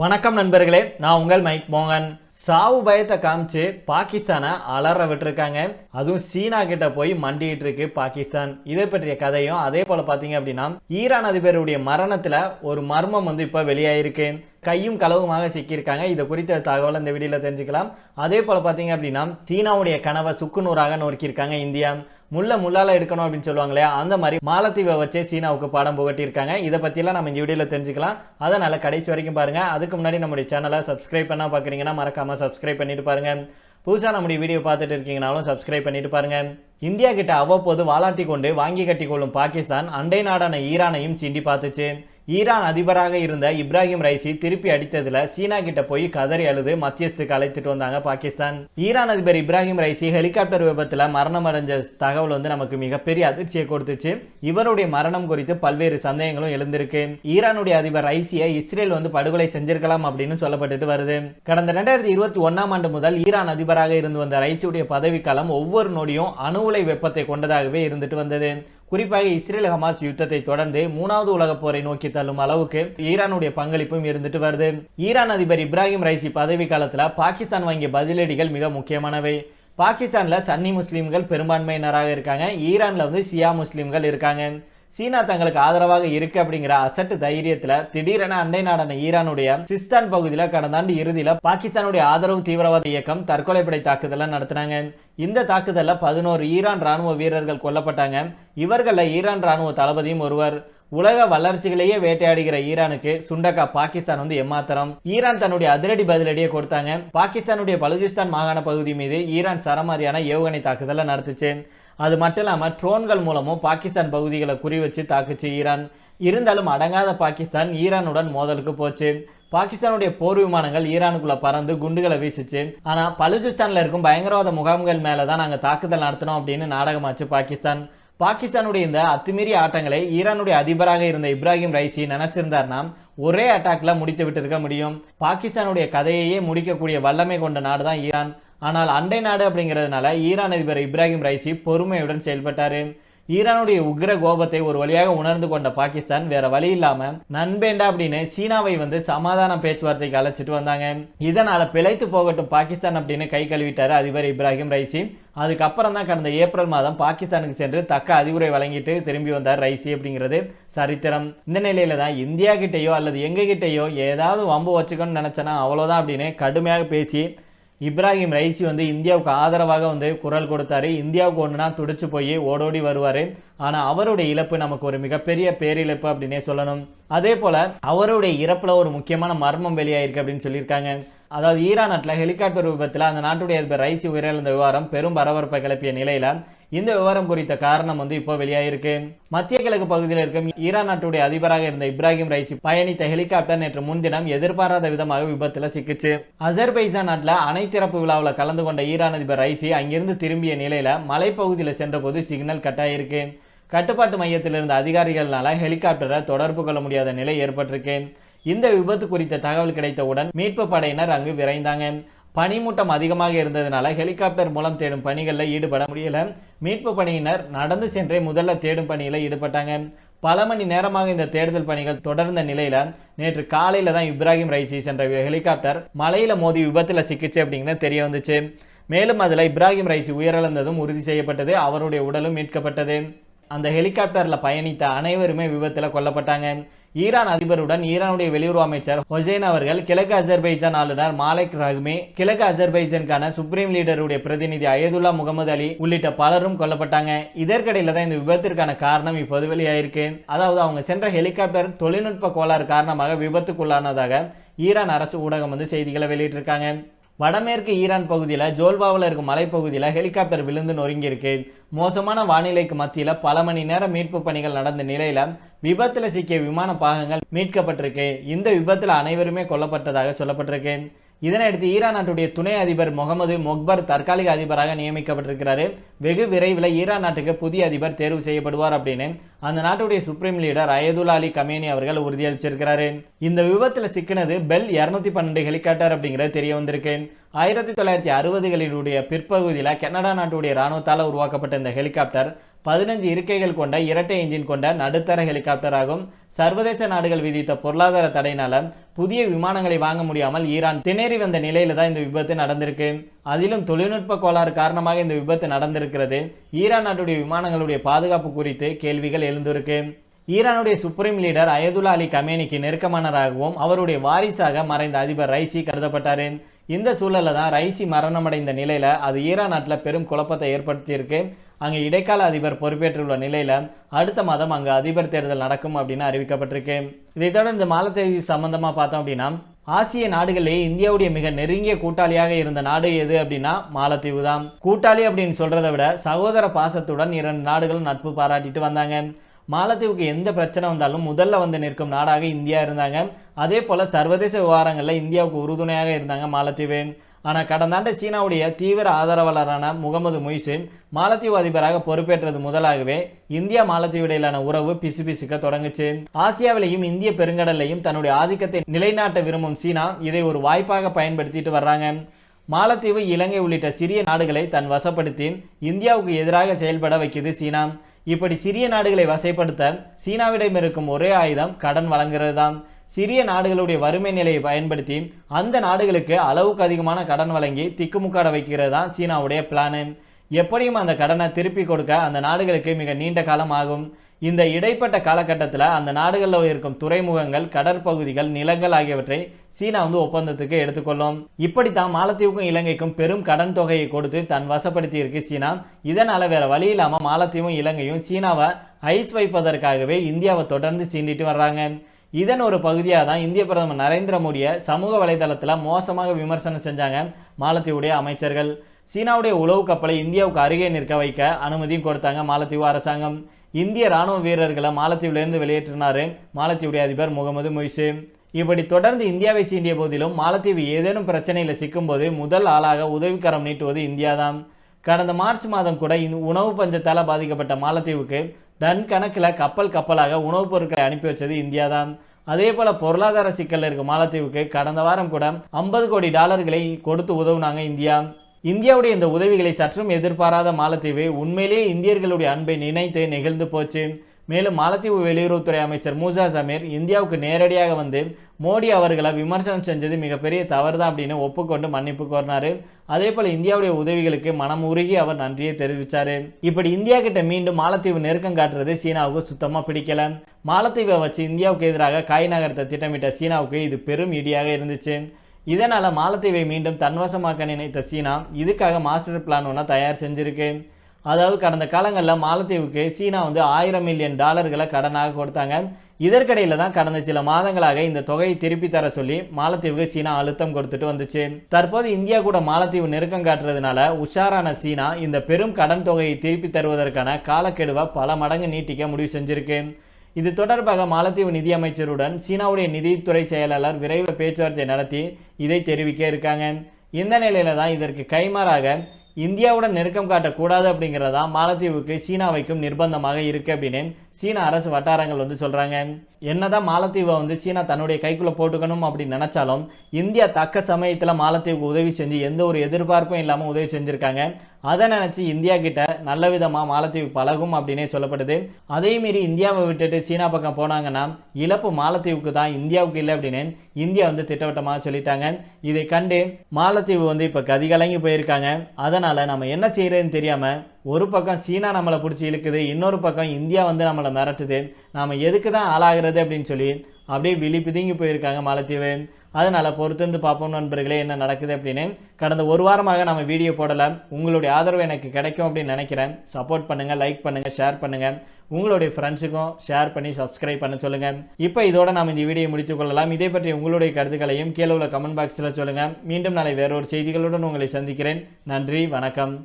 வணக்கம் நண்பர்களே நான் உங்கள் மைக் மோகன். சாவு பயத்தை காமிச்சு பாகிஸ்தானை அலற விட்டுருக்காங்க. அதுவும் சீனா கிட்ட போய் மண்டிட்டு இருக்கு பாகிஸ்தான். இதை பற்றிய கதையும் அதே போல பாத்தீங்க அப்படின்னா ஈரான் அதிபருடைய மரணத்துல ஒரு மர்மம் வந்து இப்ப வெளியாயிருக்கு. கையும் களவுமாக சிக்கியிருக்காங்க. இதை குறித்த தகவல் இந்த வீடியோவில் தெரிஞ்சுக்கலாம். அதே போல் பார்த்தீங்க அப்படின்னா சீனாவுடைய கனவை சுக்குநூறாக நொறுக்கியிருக்காங்க இந்தியா. முள்ள முள்ளால எடுக்கணும் அப்படின்னு சொல்லுவாங்க இல்லையா? அந்த மாதிரி மாலத்தீவை வச்சே சீனாவுக்கு பாடம் புகட்டியிருக்காங்க. இதை பற்றிலாம் நம்ம இந்த வீடியோவில் தெரிஞ்சுக்கலாம். அதனால் கடைசி வரைக்கும் பாருங்கள் அதுக்கு முன்னாடி நம்முடைய சேனலை சப்ஸ்கிரைப் பண்ணால் பார்க்குறீங்கன்னா மறக்காமல் சப்ஸ்கிரைப் பண்ணிட்டு பாருங்கள் புதுசாக நம்முடைய வீடியோ பார்த்துட்டு இருக்கீங்கனாலும் சப்ஸ்கிரைப் பண்ணிட்டு பாருங்கள் இந்தியா கிட்ட அவ்வப்போது வாலாட்டி கொண்டு வாங்கி கட்டி கொள்ளும் பாகிஸ்தான் அண்டை நாடான ஈரானையும் சீண்டி பார்த்துச்சு. ஈரான் அதிபராக இருந்த இப்ராஹிம் ரைசி திருப்பி அடித்ததுல சீனா கிட்ட போய் கதறி அழுது மத்தியஸ்துக்கு அழைத்துட்டு வந்தாங்க பாகிஸ்தான். ஈரான் அதிபர் இப்ராஹிம் ரைசி ஹெலிகாப்டர் விபத்துல மரணம் அடைஞ்ச தகவல் வந்து நமக்கு மிகப்பெரிய அதிர்ச்சியை கொடுத்துச்சு. இவருடைய மரணம் குறித்து பல்வேறு சந்தேகங்களும் எழுந்திருக்கு. ஈரானுடைய அதிபர் ரைசியை இஸ்ரேல் வந்து படுகொலை செஞ்சிருக்கலாம் அப்படின்னு சொல்லப்பட்டுட்டு வருது. கடந்த ரெண்டாயிரத்தி இருபத்தி ஒன்னாம் ஆண்டு முதல் ஈரான் அதிபராக இருந்து வந்த ரைசியுடைய பதவிக்காலம் ஒவ்வொரு நொடியும் அணு உலை வெப்பத்தை கொண்டதாகவே இருந்துட்டு வந்தது. குறிப்பாக இஸ்ரேல் ஹமாஸ் யுத்தத்தை தொடர்ந்து மூணாவது உலகப் போரை நோக்கி தள்ளும் அளவுக்கு ஈரானுடைய பங்களிப்பும் இருந்துட்டு வருது. ஈரான் அதிபர் இப்ராஹிம் ரைசி பதவி காலத்தில் பாகிஸ்தான் வாங்கிய பதிலடிகள் மிக முக்கியமானவை. பாகிஸ்தானில் சன்னி முஸ்லீம்கள் பெரும்பான்மையினராக இருக்காங்க. ஈரானில் வந்து சியா முஸ்லீம்கள் இருக்காங்க. சீனா தங்களுக்கு ஆதரவாக இருக்கு அப்படிங்கிற அசட்டு தைரியத்துல திடீரென அண்டை நாடான ஈரானுடைய சிஸ்தான் பகுதியில கடந்த ஆண்டு இறுதியில பாகிஸ்தானுடைய ஆதரவு தீவிரவாத இயக்கம் தற்கொலை படை தாக்குதலை நடத்தினாங்க. இந்த தாக்குதலில் பதினோரு ஈரான் ராணுவ வீரர்கள் கொல்லப்பட்டாங்க. இவர்கள ஈரான் ராணுவ தளபதியும் ஒருவர். உலக வளர்ச்சிகளையே வேட்டையாடுகிற ஈரானுக்கு சுண்டக்கா பாகிஸ்தான் வந்து எம்மாத்திரம் ஈரான் தன்னுடைய அதிரடி பதிலடியை கொடுத்தாங்க. பாகிஸ்தானுடைய பலுஜிஸ்தான் மாகாண பகுதி மீது ஈரான் சரமாரியான ஏவுகணை தாக்குதலை நடத்துச்சு. அது மட்டும் இல்லாமல் ட்ரோன்கள் மூலமும் பாகிஸ்தான் பகுதிகளை குறி வச்சு தாக்குச்சு ஈரான். இருந்தாலும் அடங்காத பாகிஸ்தான் ஈரானுடன் மோதலுக்கு போச்சு. பாகிஸ்தானுடைய போர் விமானங்கள் ஈரானுக்குள்ள பறந்து குண்டுகளை வீசிச்சு. ஆனா பலுச்சிஸ்தான்ல இருக்கும் பயங்கரவாத முகாம்கள் மேல தான் நாங்க தாக்குதல் நடத்தினோம் அப்படின்னு நாடகமாச்சு பாகிஸ்தான். பாகிஸ்தானுடைய இந்த அத்துமீறிய ஆட்டங்களை ஈரானுடைய அதிபராக இருந்த இப்ராஹிம் ரைசி நினைச்சிருந்தார்னா ஒரே அட்டாக்ல முடித்து விட்டு முடியும். பாகிஸ்தானுடைய கதையையே முடிக்கக்கூடிய வல்லமை கொண்ட நாடு தான் ஈரான். ஆனால் அண்டை நாடு அப்படிங்கிறதுனால ஈரான் அதிபர் இப்ராஹிம் ரைசி பொறுமையுடன் செயல்பட்டாரு. ஈரானுடைய உக்ர கோபத்தை ஒரு வழியாக உணர்ந்து கொண்ட பாகிஸ்தான் வேற வழி இல்லாம நண்பேண்டா அப்படின்னு சீனாவை வந்து சமாதான பேச்சுவார்த்தைக்கு அழைச்சிட்டு வந்தாங்க. இதனால பிழைத்து போகட்டும் பாகிஸ்தான் அப்படின்னு கை கழுவிட்டாரு அதிபர் இப்ராஹிம் ரைசி. அதுக்கப்புறம் தான் கடந்த ஏப்ரல் மாதம் பாகிஸ்தானுக்கு சென்று தக்க அறிவுரை வழங்கிட்டு திரும்பி வந்தார் ரைசி அப்படிங்கிறது சரித்திரம். இந்த நிலையில தான் இந்தியா கிட்டேயோ அல்லது எங்க கிட்டேயோ ஏதாவது வம்பு வச்சுக்கணும்னு நினைச்சனா அவ்வளோதான் அப்படின்னு கடுமையாக பேசி இப்ராஹிம் ரைசி வந்து இந்தியாவுக்கு ஆதரவாக வந்து குரல் கொடுத்தாரு. இந்தியாவுக்கு ஒன்றுனா துடிச்சு போய் ஓடோடி வருவார். ஆனால் அவருடைய இழப்பு நமக்கு ஒரு மிகப்பெரிய பேரிழப்பு அப்படின்னே சொல்லணும். அதே போல் அவருடைய இறப்பில் ஒரு முக்கியமான மர்மம் வெளியாயிருக்கு அப்படின்னு சொல்லியிருக்காங்க. அதாவது ஈரான் நாட்டில் ஹெலிகாப்டர் விபத்தில் அந்த நாட்டுடைய அதிபர் ரைசி உயிரிழந்த விவகாரம் பெரும் பரபரப்பை கிளப்பிய நிலையில இந்த விவரம் குறித்த காரணம் வந்து இப்போ வெளியாயிருக்கு. மத்திய கிழக்கு பகுதியில் இருக்கும் ஈரான் நாட்டுடைய அதிபராக இருந்த இப்ராஹிம் ரைசி பயணித்த ஹெலிகாப்டர் நேற்று முன்தினம் எதிர்பாராத விதமாக விபத்தில் சிக்கிச்சு. அசர்பைசான் நாட்டில் அணை விழாவில் கலந்து கொண்ட ஈரான் அதிபர் ரைசி அங்கிருந்து திரும்பிய நிலையில் மலைப்பகுதியில் சென்றபோது சிக்னல் கட்டாயிருக்கு. கட்டுப்பாட்டு மையத்தில் இருந்த அதிகாரிகளால ஹெலிகாப்டரை தொடர்பு கொள்ள முடியாத நிலை ஏற்பட்டிருக்கு. இந்த விபத்து குறித்த தகவல் கிடைத்தவுடன் மீட்பு படையினர் அங்கு விரைந்தாங்க. பனிமூட்டம் அதிகமாக இருந்ததுனால ஹெலிகாப்டர் மூலம் தேடும் பணிகளில் ஈடுபட முடியல. மீட்பு பணியினர் நடந்து சென்றே முதல்ல தேடும் பணியில் ஈடுபட்டாங்க. பல மணி நேரமாக இந்த தேடுதல் பணிகள் தொடர்ந்த நிலையில நேற்று காலையில தான் இப்ராஹிம் ரைசி சென்ற ஹெலிகாப்டர் மலையில மோதி விபத்துல சிக்கிச்சு அப்படிங்கிறது தெரிய வந்துச்சு. மேலும் அதுல இப்ராஹிம் ரைசி உயிரிழந்ததும் உறுதி செய்யப்பட்டது. அவருடைய உடலும் மீட்கப்பட்டது. அந்த ஹெலிகாப்டர்ல பயணித்த அனைவருமே விபத்துல கொல்லப்பட்டாங்க. ஈரான் அதிபருடன் ஈரானுடைய வெளியுறவு அமைச்சர் ஹொசைன் அவர்கள் கிழக்கு அஜர்பைஜான் ஆளுநர் மாலிக் ரஹ்மி கிழக்கு அஜர்பைஜானுக்கான சுப்ரீம் லீடருடைய பிரதிநிதி அயதுல்லா முகமது அலி உள்ளிட்ட பலரும் கொல்லப்பட்டாங்க. இதற்கிடையில தான் இந்த விபத்திற்கான காரணம் இப்போது வெளியாயிருக்கு. அதாவது அவங்க சென்ற ஹெலிகாப்டர் தொழில்நுட்ப கோளாறு காரணமாக விபத்துக்குள்ளானதாக ஈரான் அரசு ஊடகம் வந்து செய்திகளை வெளியிட்டிருக்காங்க. வடமேற்கு ஈரான் பகுதியில் ஜோல்பாவில் இருக்கும் மலைப்பகுதியில் ஹெலிகாப்டர் விழுந்து நொறுங்கியிருக்கு. மோசமான வானிலைக்கு மத்தியில் பல மணி நேரம் மீட்பு பணிகள் நடந்த நிலையில் விபத்தில் சிக்கிய விமான பாகங்கள் மீட்கப்பட்டிருக்கு. இந்த விபத்தில் அனைவருமே கொல்லப்பட்டதாக சொல்லப்பட்டிருக்கு. இதனையடுத்து ஈரான் நாட்டுடைய துணை அதிபர் முகமது மொக்பர் தற்காலிக அதிபராக நியமிக்கப்பட்டிருக்கிறாரு. வெகு விரைவில் ஈரான் நாட்டுக்கு புதிய அதிபர் தேர்வு செய்யப்படுவார் அப்படின்னு அந்த நாட்டுடைய supreme leader Ayatollah Ali Khamenei அவர்கள் உறுதியளிச்சிருக்கிறாரு. இந்த விபத்தில் சிக்கினது பெல் இரநூத்தி பன்னெண்டு ஹெலிகாப்டர் அப்படிங்கிறது தெரிய வந்திருக்கு. ஆயிரத்தி தொள்ளாயிரத்தி அறுபதுகளினுடைய பிற்பகுதியில் கனடா நாட்டுடைய இராணுவத்தால் உருவாக்கப்பட்ட இந்த ஹெலிகாப்டர் பதினஞ்சு இருக்கைகள் கொண்ட இரட்டை என்ஜின் கொண்ட நடுத்தர ஹெலிகாப்டர் ஆகும். சர்வதேச நாடுகள் விதித்த பொருளாதார தடையினால புதிய விமானங்களை வாங்க முடியாமல் ஈரான் திணறி வந்த நிலையில தான் இந்த விபத்து நடந்திருக்கு. அதிலும் தொழில்நுட்ப கோளாறு காரணமாக இந்த விபத்து நடந்திருக்கிறது. ஈரான் நாட்டுடைய விமானங்களுடைய பாதுகாப்பு குறித்து கேள்விகள் எழுந்திருக்கு. ஈரானுடைய சுப்ரீம் லீடர் அயதுல்லா அலி கமேனிக்கு நெருக்கமானராகவும் அவருடைய வாரிசாக மறைந்த அதிபர் ரைசி கருதப்பட்டார். இந்த சூழலில் தான் ரைசி மரணமடைந்த நிலையில் அது ஈரான் நாட்டில் பெரும் குழப்பத்தை ஏற்படுத்தியிருக்கு. அங்கே இடைக்கால அதிபர் பொறுப்பேற்றுள்ள நிலையில் அடுத்த மாதம் அங்கே அதிபர் தேர்தல் நடக்கும் அப்படின்னு அறிவிக்கப்பட்டிருக்கு. இதை தொடர்ந்து மாலத்தீவு சம்பந்தமாக பார்த்தோம் அப்படின்னா ஆசிய நாடுகளிலே இந்தியாவுடைய மிக நெருங்கிய கூட்டாளியாக இருந்த நாடு எது அப்படின்னா மாலத்தீவு தான். கூட்டாளி அப்படின்னு சொல்றதை விட சகோதர பாசத்துடன் இரண்டு நாடுகளும் நட்பு பாராட்டிட்டு வந்தாங்க. மாலத்தீவுக்கு எந்த பிரச்சனை வந்தாலும் முதல்ல வந்து நிற்கும் நாடாக இந்தியா இருந்தாங்க. அதே போல் சர்வதேச விவகாரங்களில் இந்தியாவுக்கு உறுதுணையாக இருந்தாங்க மாலத்தீவு ஆனால் கடந்த ஆண்டு சீனாவுடைய தீவிர ஆதரவாளரான முகமது மொய்சின் மாலத்தீவு அதிபராக பொறுப்பேற்றது முதலாகவே இந்தியா மாலத்தீவு இடையிலான உறவு பிசுபிசுக்க தொடங்குச்சு. ஆசியாவிலையும் இந்திய பெருங்கடலையும் தன்னுடைய ஆதிக்கத்தை நிலைநாட்ட விரும்பும் சீனா இதை ஒரு வாய்ப்பாக பயன்படுத்திட்டு வர்றாங்க. மாலத்தீவு இலங்கை உள்ளிட்ட சிறிய நாடுகளை தன் வசப்படுத்தி இந்தியாவுக்கு எதிராக செயல்பட வைக்குது சீனா. இப்படி சிறிய நாடுகளை வசைப்படுத்த சீனாவிடம் இருக்கும் ஒரே ஆயுதம் கடன் வழங்குறது தான் சிறிய நாடுகளுடைய வறுமை நிலையை பயன்படுத்தி அந்த நாடுகளுக்கு அளவுக்கு அதிகமான கடன் வழங்கி திக்குமுக்காட வைக்கிறது தான் சீனாவுடைய பிளானு எப்படியும் அந்த கடனை திருப்பி கொடுக்க அந்த நாடுகளுக்கு மிக நீண்ட காலம் ஆகும். இந்த இடைப்பட்ட காலகட்டத்தில் அந்த நாடுகளில் இருக்கும் துறைமுகங்கள் கடற்பகுதிகள் நிலங்கள் ஆகியவற்றை சீனா வந்து ஒப்பந்தத்துக்கு எடுத்துக்கொள்ளும். இப்படித்தான் மாலத்தீவுக்கும் இலங்கைக்கும் பெரும் கடன் தொகையை கொடுத்து தன் வசப்படுத்தி இருக்கு சீனா. இதனால் வேற வழி இல்லாமல் மாலத்தீவும் இலங்கையும் சீனாவை ஐஸ் வைப்பதற்காகவே இந்தியாவை தொடர்ந்து சீண்டிட்டு வர்றாங்க. இதன் ஒரு பகுதியாக தான் இந்திய பிரதமர் நரேந்திர மோடியை சமூக வலைதளத்தில் மோசமாக விமர்சனம் செஞ்சாங்க மாலத்தீவுடைய அமைச்சர்கள். சீனாவுடைய உளவு கப்பலை இந்தியாவுக்கு அருகே நிற்க வைக்க அனுமதியும் கொடுத்தாங்க மாலத்தீவு அரசாங்கம். இந்திய ராணுவ வீரர்களை மாலத்தீவிலிருந்து வெளியேற்றினார் மாலத்தீவுடைய அதிபர் முகமது மொய்சு. இப்படி தொடர்ந்து இந்தியாவை சீண்டிய போதிலும் மாலத்தீவு ஏதேனும் பிரச்சனையில் சிக்கும்போது முதல் ஆளாக உதவிக்கரம் நீட்டுவது இந்தியா தான் கடந்த மார்ச் மாதம் கூட இந்த உணவு பஞ்சத்தால் பாதிக்கப்பட்ட மாலத்தீவுக்கு டன் கணக்கில் கப்பல் கப்பலாக உணவுப் பொருட்களை அனுப்பி வச்சது இந்தியா தான் அதே போல் பொருளாதார சிக்கல் இருக்கும் மாலத்தீவுக்கு கடந்த வாரம் கூட ஐம்பது கோடி டாலர்களை கொடுத்து உதவுனாங்க இந்தியா. இந்தியாவுடைய இந்த உதவிகளை சற்றும் எதிர்பாராத மாலத்தீவு உண்மையிலேயே இந்தியர்களுடைய அன்பை நினைத்து நெகிழ்ந்து போச்சு. மேலும் மாலத்தீவு வெளியுறவுத்துறை அமைச்சர் மூசா சமீர் இந்தியாவுக்கு நேரடியாக வந்து மோடி அவர்களை விமர்சனம் செஞ்சது மிகப்பெரிய தவறு தான் அப்படின்னு ஒப்புக்கொண்டு மன்னிப்பு கோரினார். அதே போல் இந்தியாவுடைய உதவிகளுக்கு மனம் உருகி அவர் நன்றியை தெரிவித்தார் இப்படி இந்தியா கிட்ட மீண்டும் மாலத்தீவு நெருக்கம் காட்டுறது சீனாவுக்கு சுத்தமாக பிடிக்கல. மாலத்தீவை வச்சு இந்தியாவுக்கு எதிராக காய் நகரத்தை திட்டமிட்ட சீனாவுக்கு இது பெரும் இடியாக இருந்துச்சு. இதனால் மாலத்தீவை மீண்டும் தன்வசமாக்க நினைத்த சீனா இதுக்காக மாஸ்டர் பிளான் ஒன்று தயார் செஞ்சுருக்கு. அதாவது கடந்த காலங்களில் மாலத்தீவுக்கு சீனா வந்து ஆயிரம் மில்லியன் டாலர்களை கடனாக கொடுத்தாங்க. இதற்கிடையில் தான் கடந்த சில மாதங்களாக இந்த தொகையை திருப்பி தர சொல்லி மாலத்தீவுக்கு சீனா அழுத்தம் கொடுத்துட்டு வந்துச்சு. தற்போது இந்தியா கூட மாலத்தீவு நெருக்கம் காட்டுறதுனால உஷாரான சீனா இந்த பெரும் கடன் தொகையை திருப்பி தருவதற்கான காலக்கெடுவை பல மடங்கு நீட்டிக்க முடிவு செஞ்சிருக்கு. இது தொடர்பாக மாலத்தீவு நிதியமைச்சருடன் சீனாவுடைய நிதித்துறை செயலாளர் விரைவில் பேச்சுவார்த்தை நடத்தி இதை தெரிவிக்க இருக்காங்க. இந்த நிலையில தான் இதற்கு கைமாறாக இந்தியாவுடன் நெருக்கம் காட்டக்கூடாது அப்படிங்கிறதா மாலத்தீவுக்கு சீனா வைக்கும் நிர்பந்தமாக இருக்கு அப்படின்னு சீன அரசு வட்டாரங்கள் வந்து சொல்கிறாங்க என்னதான் மாலத்தீவை வந்து சீனா தன்னுடைய கைக்குள்ளே போட்டுக்கணும் அப்படின்னு நினச்சாலும் இந்தியா தக்க சமயத்தில் மாலத்தீவுக்கு உதவி செஞ்சு எந்த ஒரு எதிர்பார்ப்பும் இல்லாமல் உதவி செஞ்சுருக்காங்க. அதை நினச்சி இந்தியா கிட்ட நல்ல விதமாக மாலத்தீவு பழகும் அப்படின்னே சொல்லப்படுது. அதே மீறி இந்தியாவை விட்டுட்டு சீனா பக்கம் போனாங்கன்னா இழப்பு மாலத்தீவுக்கு தான் இந்தியாவுக்கு இல்லை அப்படின்னு இந்தியா வந்து திட்டவட்டமாக சொல்லிட்டாங்க. இதை கண்டு மாலத்தீவு வந்து இப்போ கதிகலங்கி போயிருக்காங்க. அதனால் நம்ம என்ன செய்கிறதுன்னு தெரியாமல் ஒரு பக்கம் சீனா நம்மளை பிடிச்சி இழுக்குது இன்னொரு பக்கம் இந்தியா வந்து நம்மளை மிரட்டுது. நாம் எதுக்கு தான் ஆளாகிறது அப்படின்னு சொல்லி அப்படியே விழி பிதுங்கி போயிருக்காங்க மாலத்தீவு. அதனால் பொறுத்திருந்து பார்ப்போம் நண்பர்களே என்ன நடக்குது அப்படின்னு. கடந்த ஒரு வாரமாக நம்ம வீடியோ போடலை. உங்களுடைய ஆதரவு எனக்கு கிடைக்கும் அப்படின்னு நினைக்கிறேன். சப்போர்ட் பண்ணுங்கள் லைக் பண்ணுங்கள் ஷேர் பண்ணுங்கள் உங்களுடைய ஃப்ரெண்ட்ஸுக்கும் ஷேர் பண்ணி சப்ஸ்கிரைப் பண்ண சொல்லுங்கள் இப்போ இதோட நாம் இந்த வீடியோ முடித்துக் கொள்ளலாம். இதே பற்றி உங்களுடைய கருத்துக்களையும் கீழே உள்ள கமெண்ட் பாக்ஸில் சொல்லுங்கள் மீண்டும் நாளை வேறொரு செய்திகளுடன் உங்களை சந்திக்கிறேன். நன்றி வணக்கம்.